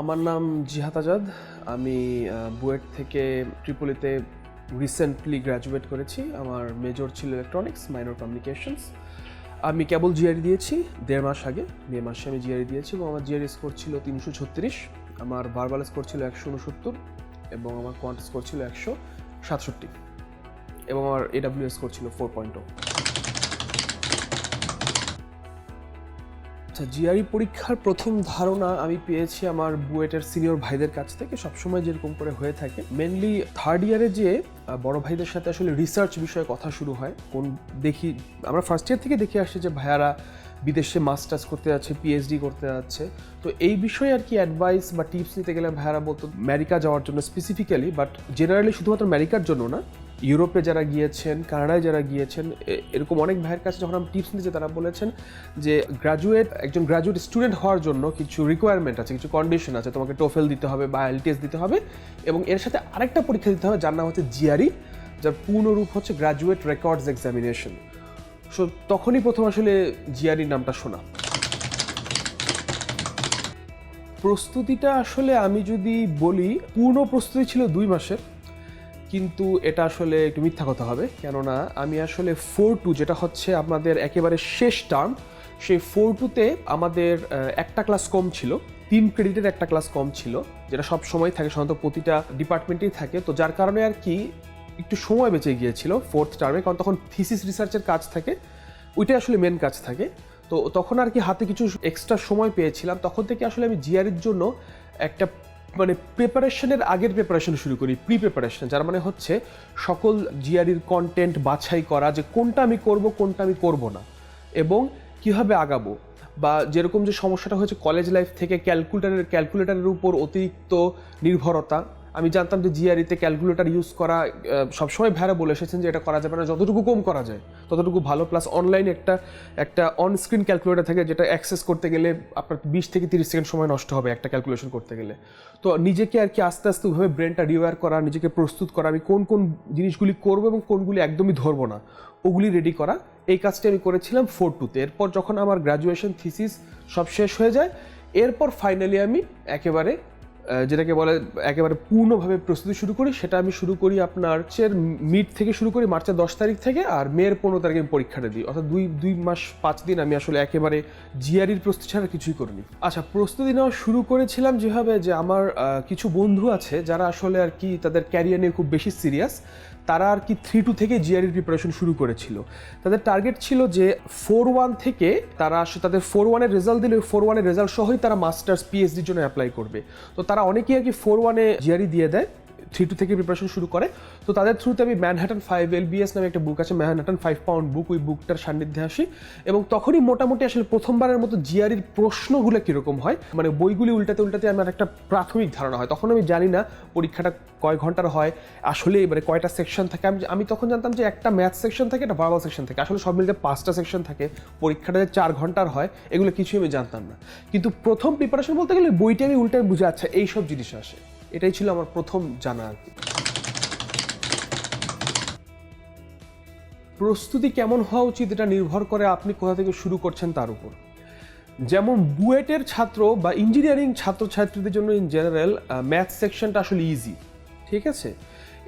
আমার নাম জিহাদ আজাদ। আমি বুয়েট থেকে ট্রিপলিতে রিসেন্টলি গ্র্যাজুয়েট করেছি। আমার মেজর ছিল ইলেকট্রনিক্স মাইনর কমিউনিকেশনস আমি কেবল জিআরই দিয়েছি, দেড় মাস আগে, মে মাসে আমি জিআরি দিয়েছি এবং আমার জিআরই স্কোর ছিল তিনশো ছত্রিশ। আমার ভার্বাল স্কোর ছিল একশো উনসত্তর এবং আমার কোয়ান্ট স্কোর ছিল একশো সাতষট্টি। এবং আমার এডাব্লিউ স্কোর ছিল ফোর পয়েন্ট আচ্ছা জিআরই পরীক্ষার প্রথম ধারণা আমি পেয়েছি আমার বুয়েটের সিনিয়র ভাইদের কাছ থেকে। সবসময় যেরকম করে হয়ে থাকে। মেনলি থার্ড ইয়ারে যে বড় ভাইদের সাথে আসলে রিসার্চ বিষয়ে কথা শুরু হয়, কোন দেখি, আমরা ফার্স্ট ইয়ার থেকে দেখে আসছি যে ভাইয়ারা বিদেশে মাস্টার্স করতে যাচ্ছে পিএইচডি করতে যাচ্ছে। তো এই বিষয়ে আর কি অ্যাডভাইস বা টিপস নিতে গেলে ভাইয়ারা বলতো, আমেরিকা যাওয়ার জন্য স্পেসিফিক্যালি বাট জেনারেলি শুধুমাত্র আমেরিকার জন্য না ইউরোপে যারা গিয়েছেন, কানাডায় যারা গিয়েছেন এরকম অনেক ভাইয়ের কাছে যখন আমি টিপস নিয়েছি, তারা বলেছেন যে গ্রাজুয়েট একজন গ্রাজুয়েট স্টুডেন্ট হওয়ার জন্য কিছু রিকোয়ারমেন্ট আছে, কিছু কন্ডিশন আছে, তোমাকে টোফেল দিতে হবে বা এলটিএস দিতে হবে এবং এর সাথে আরেকটা পরীক্ষা দিতে হবে, যার নাম হচ্ছে জিআরই যার পূর্ণ রূপ হচ্ছে গ্রাজুয়েট রেকর্ডস এক্সামিনেশন সো তখনই প্রথম আসলে জিআরই নামটা শোনা। প্রস্তুতিটা আসলে আমি যদি বলি, পূর্ণ প্রস্তুতি ছিল দুই মাসের। কিন্তু এটা আসলে একটু মিথ্যা কথা হবে, কেননা আমি আসলে ফোর টু যেটা হচ্ছে আমাদের একেবারে শেষ টার্ম সেই ফোর টুতে আমাদের একটা ক্লাস কম ছিল, তিন ক্রেডিটের একটা ক্লাস কম ছিল, যেটা সব সময় থাকে, সাধারণত প্রতিটা ডিপার্টমেন্টেই থাকে। তো যার কারণে আর কি একটু সময় বেঁচে গিয়েছিল ফোর্থ টার্মে কারণ তখন থিসিস রিসার্চের কাজ থাকে, ওইটাই আসলে মেন কাজ থাকে। তো তখন আর কি হাতে কিছু এক্সট্রা সময় পেয়েছিলাম। তখন থেকে আসলে আমি জিআরের জন্য একটা মানে প্রিপারেশনের আগের প্রিপারেশন শুরু করি প্রি প্রিপারেশন যার মানে হচ্ছে সকল জিআরির কন্টেন্ট বাছাই করা যে কোনটা আমি করব, কোনটা আমি করব না। এবং কীভাবে আগাবো বা যেরকম যে সমস্যাটা হয়েছে কলেজ লাইফ থেকে ক্যালকুলেটারের ক্যালকুলেটারের উপর অতিরিক্ত নির্ভরতা আমি জানতাম যে জিআরিতে ক্যালকুলেটার ইউজ করা সবসময় ভ্যারা বলে এসেছেন যে এটা করা যাবে না, যতটুকু কম করা যায়, ততটুকু ভালো। প্লাস অনলাইনে একটা একটা অনস্ক্রিন ক্যালকুলেটার থাকে যেটা অ্যাক্সেস করতে গেলে আপনার বিশ থেকে তিরিশ সেকেন্ড সময় নষ্ট হবে একটা ক্যালকুলেশন করতে গেলে। তো নিজেকে আর কি আস্তে আস্তে ওইভাবে ব্রেনটা রিওয়ার করা, নিজেকে প্রস্তুত করা, আমি কোন কোন জিনিসগুলি করব এবং কোনগুলি একদমই ধরবো না, ওগুলি রেডি করা। এই কাজটি আমি করেছিলাম ফোর টুতে এরপর যখন আমার গ্র্যাজুয়েশন থিসিস সব শেষ হয়ে যায়, এরপর ফাইনালি আমি একেবারে যেটাকে বলে একেবারে পূর্ণভাবে প্রস্তুতি শুরু করি, সেটা আমি শুরু করি আপনার মার্চের মিড থেকে শুরু করি, মার্চের দশ তারিখ থেকে, আর মেয়ের পনেরো তারিখে আমি পরীক্ষাটা দিই। অর্থাৎ দুই দুই মাস পাঁচ দিন আমি আসলে একেবারে জিআরির প্রস্তুতি ছাড়া কিছুই করিনি। আচ্ছা প্রস্তুতি নেওয়া শুরু করেছিলাম যেভাবে যে আমার কিছু বন্ধু আছে যারা আসলে আর কি তাদের ক্যারিয়ার নিয়ে খুব বেশি সিরিয়াস, তারা আর কি থ্রি টু থেকে জিআরির প্রিপারেশন শুরু করেছিল। তাদের টার্গেট ছিল যে ফোর ওয়ান থেকে তারা তাদের ফোর ওয়ানের রেজাল্ট দিলে, ফোর ওয়ানের রেজাল্ট সহই তারা মাস্টার্স পিএইচডির জন্য অ্যাপ্লাই করবে। তো তারা অনেকেই আর কি ফোর ওয়ানে জিয়ারি দিয়ে দেয়। থ্রি টু থেকে প্রিপারেশন শুরু করে। তো তাদের থ্রুতে আমি ম্যানহাটন ফাইভ এলবিএস নামে একটা বুক আছে ম্যানহাটন ফাইভ পাউন্ড বুক ওই বুকটার সান্নিধ্যে আসি। এবং তখনই মোটামুটি আসলে প্রথমবারের মতো জিআরির প্রশ্নগুলো কীরকম হয় মানে বইগুলি উল্টাতে উল্টাতে আমার একটা প্রাথমিক ধারণা হয়। তখন আমি জানি না পরীক্ষাটা কয় ঘণ্টার হয়, আসলে এবারে কয়টা সেকশন থাকে। আমি আমি তখন জানতাম যে একটা ম্যাথ সেকশন থাকে, একটা ভার্বাল সেকশন থাকে। আসলে সব মিলিয়ে পাঁচটা সেকশন থাকে। পরীক্ষাটা যে চার ঘণ্টার হয়, এগুলো কিছুই আমি জানতাম না। কিন্তু প্রথম প্রিপারেশন বলতে গেলে বইটা আমি উল্টায় বুঝে আচ্ছা এইসব জিনিস আসে। এটাই ছিল আমার প্রথম জানা আর কি। প্রস্তুতি কেমন হওয়া উচিত এটা নির্ভর করে আপনি কোথা থেকে শুরু করছেন তার উপর। যেমন বুয়েটের ছাত্র বা ইঞ্জিনিয়ারিং ছাত্রছাত্রীদের জন্য ইন জেনারেল ম্যাথ সেকশনটা আসলে ইজি ঠিক আছে?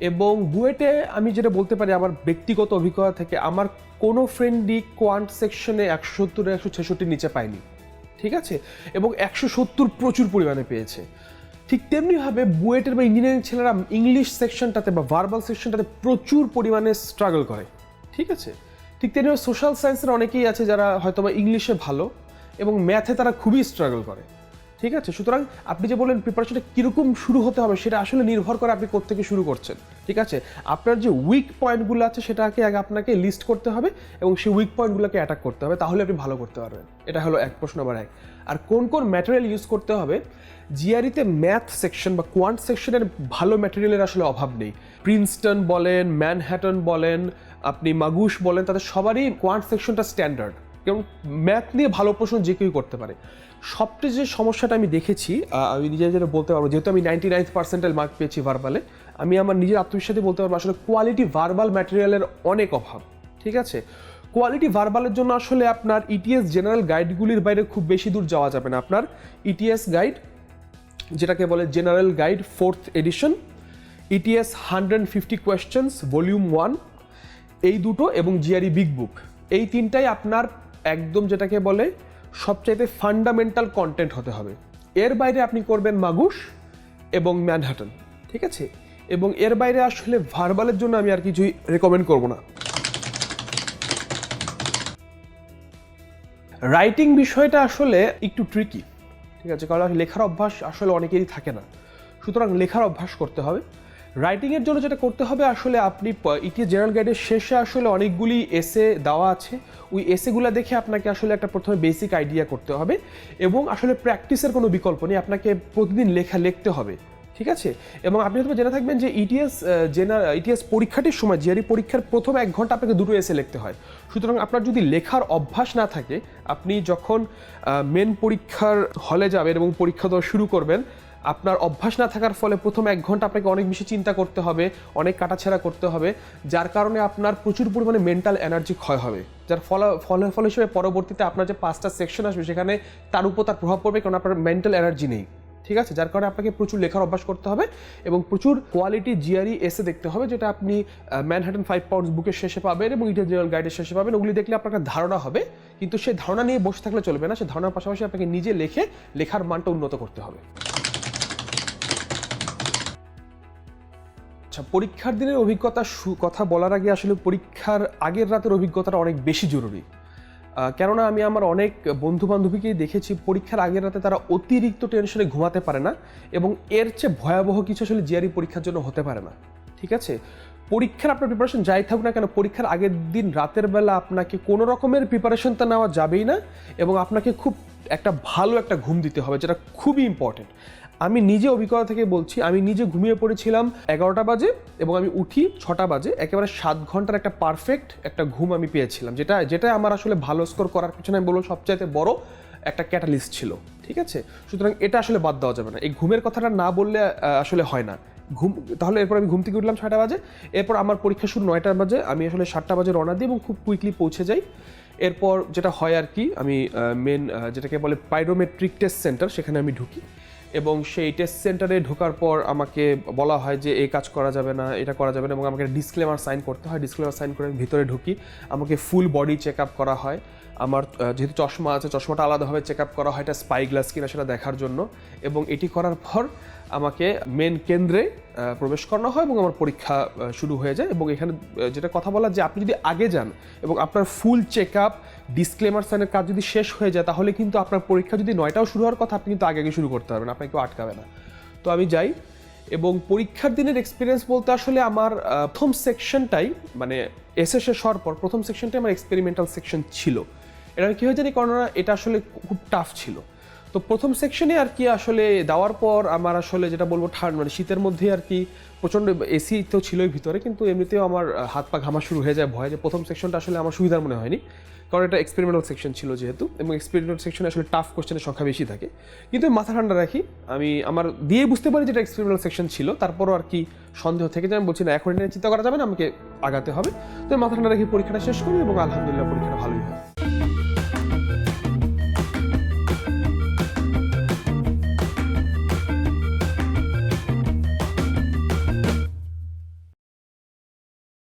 এবং বুয়েটে আমি যেটা বলতে পারি আমার ব্যক্তিগত অভিজ্ঞতা থেকে, আমার কোনো ফ্রেন্ডই কোয়ান্ট সেকশনে একশো সত্তর, একশো ছেষট্টির নিচে পায়নি, ঠিক আছে? এবং একশো সত্তর প্রচুর পরিমাণে পেয়েছে। ঠিক তেমনিভাবে বুয়েটের বা ইঞ্জিনিয়ারিং ছেলেরা ইংলিশ সেকশনটাতে বা ভার্বাল সেকশনটাতে প্রচুর পরিমাণে স্ট্রাগল করে। ঠিক আছে? ঠিক তেমনিভাবে সোশ্যাল সায়েন্সের অনেকেই আছে যারা হয়তো বা ইংলিশে ভালো এবং ম্যাথে তারা খুবই স্ট্রাগল করে। ঠিক আছে? সুতরাং আপনি যে বললেন প্রিপারেশনটা কীরকম শুরু হতে হবে, সেটা আসলে নির্ভর করে আপনি কোথেকে শুরু করছেন, ঠিক আছে? আপনার যে উইক পয়েন্টগুলো আছে, সেটাকে আগে আপনাকে লিস্ট করতে হবে এবং সেই উইক পয়েন্টগুলোকে অ্যাটাক করতে হবে, তাহলে আপনি ভালো করতে পারবেন। এটা হলো এক, প্রশ্ন নাম্বার এক। আর কোন কোন ম্যাটেরিয়াল ইউজ করতে হবে? জিআরিতে ম্যাথ সেকশন বা কোয়ান্ট সেকশনের ভালো ম্যাটেরিয়ালের আসলে অভাব নেই। প্রিন্সটন বলেন ম্যানহ্যাটন বলেন, আপনি মাগুস বলেন, তাদের সবারই কোয়ান্ট সেকশনটা স্ট্যান্ডার্ড এবং ম্যাথ নিয়ে ভালো প্রশ্ন যে কেউই করতে পারে। সবচেয়ে যে সমস্যাটা আমি দেখেছি আমি নিজে যেটা বলতে পারব, যেহেতু আমি নাইনটি নাইন পার্সেন্টাইল মার্ক পেয়েছি ভার্বালে আমি আমার নিজের আত্মবিশ্বাসে বলতে পারব, আসলে কোয়ালিটি ভার্বাল ম্যাটেরিয়ালের অনেক অভাব, ঠিক আছে? কোয়ালিটি ভার্বালের জন্য আসলে আপনার ইটিএস জেনারেল গাইডগুলির বাইরে খুব বেশি দূর যাওয়া যাবে না। আপনার ইটিএস গাইড যেটাকে বলে general guide fourth edition ETS hundred fifty questions volume one এই দুটো এবং জিআরই বিগ বুক এই তিনটাই আপনার একদম যেটাকে বলে সবচাইতে ফান্ডামেন্টাল কন্টেন্ট হতে হবে। এর বাইরে আপনি করবেন মাগুস এবং ম্যানহাটন, ঠিক আছে? এবং এর বাইরে আসলে ভার্বালের জন্য আমি আর কিছুই রেকমেন্ড করব না। রাইটিং বিষয়টা আসলে একটু ট্রিকি ঠিক আছে? কারণ লেখার অভ্যাস আসলে অনেকেরই থাকে না। সুতরাং লেখার অভ্যাস করতে হবে। রাইটিংয়ের জন্য যেটা করতে হবে আসলে আপনি ইটি জেনারেল গাইডের শেষে আসলে অনেকগুলি এসে দেওয়া আছে। ওই এসেগুলো দেখে আপনাকে আসলে একটা প্রথমে বেসিক আইডিয়া করতে হবে এবং আসলে প্র্যাকটিসের কোনো বিকল্প নেই, আপনাকে প্রতিদিন লেখা লিখতে হবে, ঠিক আছে? এবং আপনি হয়তো জেনে থাকবেন যে ইটিএস জেনার ইটিএস পরীক্ষাটির সময় জিআরই পরীক্ষার প্রথম এক ঘণ্টা আপনাকে দুটো এসে লিখতে হয়। সুতরাং আপনার যদি লেখার অভ্যাস না থাকে, আপনি যখন মেন পরীক্ষার হলে যাবেন এবং পরীক্ষা দেওয়া শুরু করবেন আপনার অভ্যাস না থাকার ফলে প্রথম এক ঘণ্টা আপনাকে অনেক বেশি চিন্তা করতে হবে, অনেক কাটাছেড়া করতে হবে, যার কারণে আপনার প্রচুর পরিমাণে মেন্টাল এনার্জি ক্ষয় হবে। যার ফলে ফলে ফল হিসেবে পরবর্তীতে আপনার যে পাঁচটা সেকশন আসবে, সেখানে তার উপর তার প্রভাব পড়বে কারণ আপনার মেন্টাল এনার্জি নেই। ঠিক আছে? যার কারণে আপনাকে প্রচুর লেখার অভ্যাস করতে হবে এবং প্রচুর কোয়ালিটি জিআরই এসে দেখতে হবে, যেটা আপনি ম্যানহাটন ফাইভ পাউন্ডস বুকের শেষে পাবেন এবং ইন্ডিয়ান জেনারেল গাইডের শেষে পাবেন। ওগুলি দেখলে আপনার একটা ধারণা হবে, কিন্তু সেই ধারণা নিয়ে বসে থাকলে চলবে না। সেই ধারণার পাশাপাশি আপনাকে নিজে লেখে, লেখার মানটা উন্নত করতে হবে। আচ্ছা পরীক্ষার দিনের অভিজ্ঞতা কথা বলার আগে আসলে পরীক্ষার আগের রাতের অভিজ্ঞতাটা অনেক বেশি জরুরি। কেননা আমি আমার অনেক বন্ধু বান্ধবীকেই দেখেছি, পরীক্ষার আগের রাতে তারা অতিরিক্ত টেনশনে ঘুমাতে পারে না এবং এর চেয়ে ভয়াবহ কিছু আসলে জিআরই পরীক্ষার জন্য হতে পারে না। ঠিক আছে? পরীক্ষার আপনার প্রিপারেশন যাই থাকুক না কেন, পরীক্ষার আগের দিন রাতের বেলা আপনাকে কোনো রকমের প্রিপারেশন তো নেওয়া যাবেই না এবং আপনাকে খুব একটা ভালো একটা ঘুম দিতে হবে, যেটা খুবই ইম্পর্টেন্ট আমি নিজে অভিজ্ঞতা থেকে বলছি, আমি নিজে ঘুমিয়ে পড়েছিলাম এগারোটা বাজে এবং আমি উঠি ছটা বাজে। একেবারে সাত ঘণ্টার একটা পারফেক্ট একটা ঘুম আমি পেয়েছিলাম, যেটা যেটা আমার আসলে ভালো স্কোর করার পিছনে আমি বলব সবচাইতে বড় একটা ক্যাটালিস্ট ছিল, ঠিক আছে? সুতরাং এটা আসলে বাদ দেওয়া যাবে না। এই ঘুমের কথাটা না বললে আসলে হয় না। ঘুম, তাহলে এরপর আমি ঘুম থেকে উঠলাম ছয়টা বাজে, এরপর আমার পরীক্ষা শুরু নয়টার বাজে, আমি আসলে সাতটা বাজে রওনা দিই এবং খুব কুইকলি পৌঁছে যাই। এরপর যেটা হয় আর কি, আমি মেন যেটাকে বলে পাইরোমেট্রিক টেস্ট সেন্টার সেখানে আমি ঢুকি। এবং সেই টেস্ট সেন্টারে ঢোকার পর আমাকে বলা হয় যে, এই কাজ করা যাবে না, এটা করা যাবে না। এবং আমাকে ডিসক্লেমার সাইন করতে হয়। ডিসক্লেমার সাইন করে আমি ভিতরে ঢুকি। আমাকে ফুল বডি চেক আপ করা হয়। আমার যেহেতু চশমা আছে, চশমাটা আলাদাভাবে চেক আপ করা হয়, এটা স্পাই গ্লাস কিনা সেটা দেখার জন্য। এবং এটি করার পর আমাকে মেন কেন্দ্রে প্রবেশ করানো হয় এবং আমার পরীক্ষা শুরু হয়ে যায় এবং এখানে যেটা কথা বলা যে আপনি যদি আগে যান এবং আপনার ফুল চেক আপ ডিসক্লেমার সাইনের কাজ যদি শেষ হয়ে যায়, তাহলে কিন্তু আপনার পরীক্ষা যদি নয়টাও শুরু হওয়ার কথা, আপনি কিন্তু আগে আগে শুরু করতে পারবেন, আপনাকে কেউ আটকাবে না। তো আমি যাই এবং পরীক্ষার দিনের এক্সপিরিয়েন্স বলতে আসলে আমার প্রথম সেকশনটাই মানে এসে শেষ হওয়ার পর প্রথম সেকশনটাই আমার এক্সপেরিমেন্টাল সেকশন ছিল। এটা কি হয়ে জানি কারণ এটা আসলে খুব টাফ ছিল। তো প্রথম সেকশনে আর কি আসলে দেওয়ার পর আমার আসলে যেটা বলব, ঠান্ডা মানে শীতের মধ্যে আর কি প্রচণ্ড এসি তো ছিলই ভিতরে, কিন্তু এমনিতেও আমার হাত পা ঘামা শুরু হয়ে যায় ভয় যে প্রথম সেকশনটা আসলে আমার সুবিধার মনে হয়নি। কারণ এটা এক্সপেরিমেন্টাল সেকশন ছিল যেহেতু, এবং এক্সপেরিমেন্টাল সেকশনে আসলে টাফ কোশ্চেনের সংখ্যা বেশি থাকে। কিন্তু মাথা ঠান্ডা রাখি, আমি আমার দিয়ে বুঝতে পারি যেটা এক্সপেরিমেন্টাল সেকশন ছিল, তারপরও আর কি সন্দেহ থেকে যায়। আমি বলছি, না এখন এটা চিন্তা করা যাবে না, আমাকে আগাতে হবে। তো মাথা ঠান্ডা রাখি পরীক্ষাটা শেষ করি এবং আলহামদুলিল্লাহ পরীক্ষাটা ভালোই হয়।